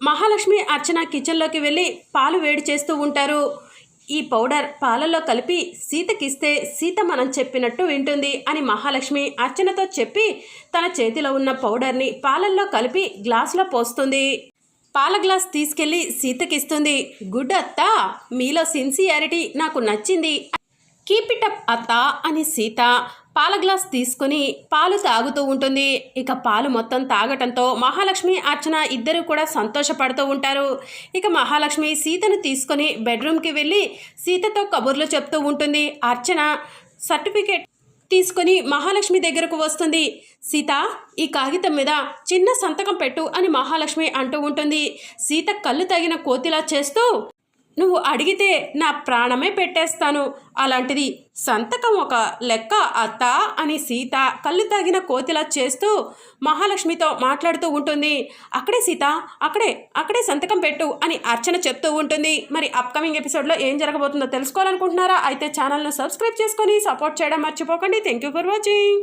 మహాలక్ష్మి అర్చన కిచెన్లోకి వెళ్ళి పాలు వేడి చేస్తూ ఉంటారు. ఈ పౌడర్ పాలల్లో కలిపి సీతకిస్తే సీత మనం చెప్పినట్టు వింటుంది అని మహాలక్ష్మి అర్చనతో చెప్పి తన చేతిలో ఉన్న పౌడర్ని పాలల్లో కలిపి గ్లాసులో పోస్తుంది. పాల గ్లాస్ తీసుకెళ్ళి సీతకిస్తుంది. గుడ్ అత్త మీలో సిన్సియారిటీ నాకు నచ్చింది. కీప్ ఇట్ అప్ అత్త అని సీత పాల గ్లాస్ తీసుకుని పాలు తాగుతూ ఉంటుంది. ఇక పాలు మొత్తం తాగటంతో మహాలక్ష్మి అర్చన ఇద్దరు కూడా సంతోషపడుతూ ఉంటారు. ఇక మహాలక్ష్మి సీతను తీసుకొని బెడ్రూమ్కి వెళ్ళి సీతతో కబుర్లు చెప్తూ ఉంటుంది. అర్చన సర్టిఫికేట్ తీసుకొని మహాలక్ష్మి దగ్గరకు వస్తుంది. సీత ఈ కాగితం మీద చిన్న సంతకం పెట్టు అని మహాలక్ష్మి అంటూ ఉంటుంది. సీత కళ్ళు తగిన కోతిలా చేస్తూ నువ్వు అడిగితే నా ప్రాణమే పెట్టేస్తాను. అలాంటిది సంతకం ఒక లెక్క అత్త అని సీత కళ్ళు తాగిన కోతిలా చేస్తూ మహాలక్ష్మితో మాట్లాడుతూ ఉంటుంది. అక్కడే సీత అక్కడే అక్కడే సంతకం పెట్టు అని అర్చన చెప్తూ ఉంటుంది. మరి అప్కమింగ్ ఎపిసోడ్లో ఏం జరగబోతుందో తెలుసుకోవాలనుకుంటున్నారా? అయితే ఛానల్ను సబ్స్క్రైబ్ చేసుకొని సపోర్ట్ చేయడం మర్చిపోకండి. Thank you for watching